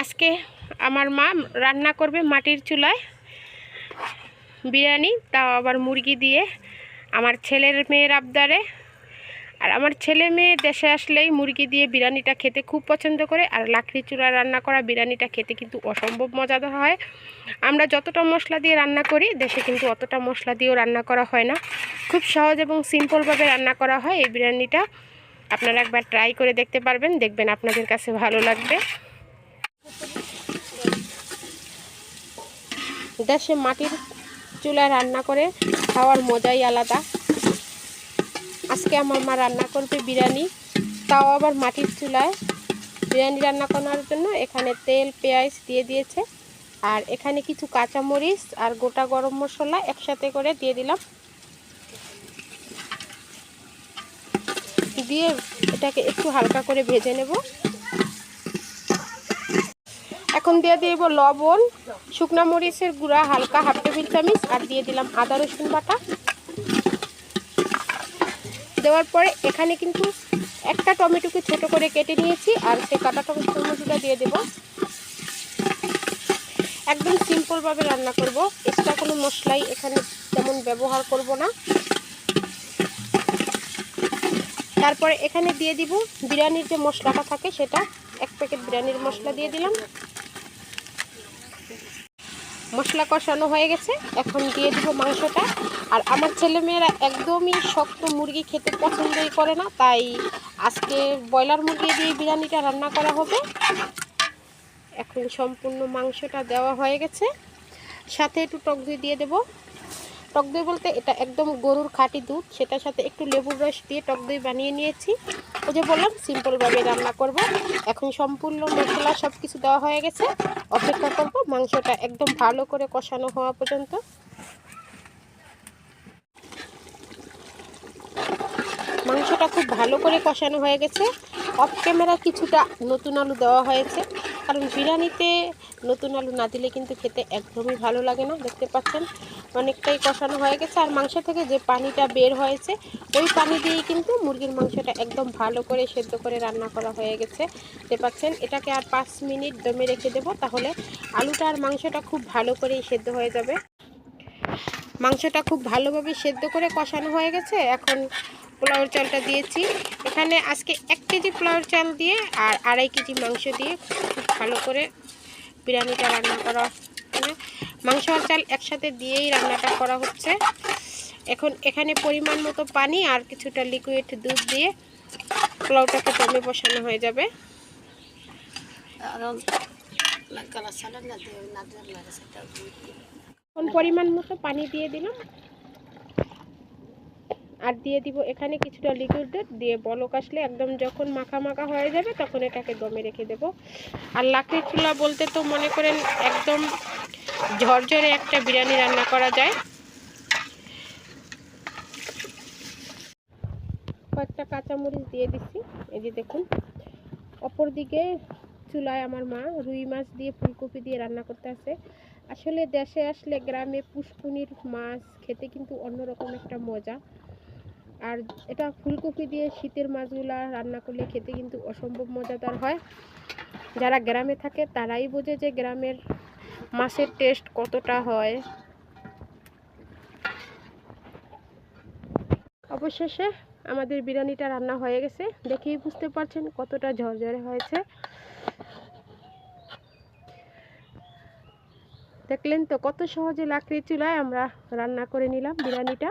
আজকে আমার মা রান্না করবে মাটির চুলায় বিরিয়ানি, তাও আবার মুরগি দিয়ে আমার ছেলের মেয়ের আবদারে। আর আমার ছেলে মেয়ে দেশে আসলেই মুরগি দিয়ে বিরিয়ানিটা খেতে খুব পছন্দ করে, আর লাকড়ি চুলায় রান্না করা বিরিয়ানিটা খেতে কিন্তু অসম্ভব মজাদার হয়। আমরা যতটা মশলা দিয়ে রান্না করি, দেশে কিন্তু অতটা মশলা দিয়েও রান্না করা হয় না। খুব সহজ এবং সিম্পলভাবে রান্না করা হয় এই বিরিয়ানিটা। আপনারা একবার ট্রাই করে দেখতে পারবেন, দেখবেন আপনাদের কাছে ভালো লাগবে। দেশে মাটির চুলায় রান্না করে, খাওয়ার মজাই আলাদা। আজকে আমার মা রান্না করবে বিরিয়ানি, তাও আবার মাটির চুলায়। বিরিয়ানি রান্না করার জন্য এখানে তেল, পেঁয়াজ দিয়ে দিয়েছে। আর এখানে কিছু কাঁচামরিচ আর গোটা গরম মশলা একসাথে করে দিয়ে দিলাম। দিয়ে এটাকে একটু হালকা করে ভেজে নেব। এখন দিয়ে দিব লবণ, শুকনা মরিচের গুঁড়া, হালকা হাফ টেবিল চামচ, আর দিয়ে দিলাম আদা রসুন বাটা। দেওয়ার পরে এখানে কিন্তু একটা টমেটোকে ছোট করে কেটে নিয়েছি, আর সেই কাটা টমেটোটা দিয়ে দেব। একদম সিম্পলভাবে রান্না করব, এক্সট্রা কোনো মশলাই এখানে তেমন ব্যবহার করব না। তারপরে এখানে দিয়ে দিব বিরিয়ানির যে মশলাটা থাকে সেটা, এক প্যাকেট বিরিয়ানির মশলা দিয়ে দিলাম। মশলা কষানো হয়ে গেছে। এখন দিয়ে দেবো মাংসটা। আর আমার ছেলেমেয়েরা একদমই শক্ত মুরগি খেতে পছন্দই করে না, তাই আজকে ব্রয়লার মুরগি দিয়ে বিরিয়ানিটা রান্না করা হবে। এখন সম্পূর্ণ মাংসটা দেওয়া হয়ে গেছে। সাথে একটু টক দিয়ে দেবো। টক দই বলতে এটা একদম গরুর খাঁটি দুধ। সেটার সাথে একটু লেবুর রস দিয়ে টক দই বানিয়ে নিয়েছি। ওই যে বললাম, সিম্পলভাবে রান্না করব। এখন সম্পূর্ণ মশলা সব কিছু দেওয়া হয়ে গেছে। অপেক্ষা করব মাংসটা একদম ভালো করে কষানো হওয়া পর্যন্ত। মাংসটা খুব ভালো করে কষানো হয়ে গেছে। অফ ক্যামেরা কিছুটা নতুন আলু দেওয়া হয়েছে। কারণ বিরিয়ানিতে নতুন আলু না দিলে কিন্তু খেতে একদমই ভালো লাগে না, দেখতে পাচ্ছেন? অনেকটাই কষানো হয়ে গেছে। আর মাংস থেকে যে পানিটা বের হয়েছে, ওই পানি দিয়েই কিন্তু মুরগির মাংসটা একদম ভালো করে সেদ্ধ করে রান্না করা হয়ে গেছে। দেখতে পাচ্ছেন? এটাকে আর পাঁচ মিনিট দমে রেখে দেবো, তাহলে আলুটা আর মাংসটা খুব ভালো করেই সেদ্ধ হয়ে যাবে। মাংসটা খুব ভালোভাবে সেদ্ধ করে কষানো হয়ে গেছে। এখন পোলাওর চালটা দিয়েছি। এখানে আজকে এক কেজি পোলাওর চাল দিয়ে আর আড়াই কেজি মাংস দিয়ে খুব ভালো করে বিরিয়ানিটা রান্না করা মাংস আর চাল একসাথে দিয়েই রান্নাটা করা হচ্ছে। এখন এখানে পরিমাণ মতো পানি আর কিছুটা লিকুইড দুধ দিয়ে পোলাওটাকে দমে বসানো হয়ে যাবে। এখন পরিমাণ মতো পানি দিয়ে দিলাম। আর দিয়ে দিব এখানে কিছুটা লিকুইড দুধ দিয়ে বলক আসলে একদম যখন মাখা মাখা হয়ে যাবে তখন এটাকে দমে রেখে দেব। আর লাকড়ির চুলা বলতে তো মনে করেন একদম ঝরঝরে একটা বিরিয়ানি রান্না করা যায়। কয়েকটা কাঁচামরিচ দিয়ে দিচ্ছি, এই যে দেখুন। অপরদিকে চুলায় আমার মা রুই মাছ দিয়ে ফুলকপি দিয়ে রান্না করতে আছে আসলে দেশে আসলে গ্রামে পুষ্কুনির মাছ খেতে কিন্তু অন্যরকম একটা মজা। আর এটা ফুলকপি দিয়ে শীতের মাছগুলা রান্না করলে খেতে কিন্তু অসম্ভব মজাদার হয়। যারা গ্রামে থাকে তারাই বোঝে যে গ্রামের মাছের টেস্ট কতটা হয়। অবশেষে আমাদের বিরিয়ানিটা রান্না হয়ে গেছে। দেখেই বুঝতে পারছেন কতটা ঝরঝরে হয়েছে। দেখলেন তো কত সহজে লাকড়ির চুলায় আমরা রান্না করে নিলাম বিরিয়ানিটা।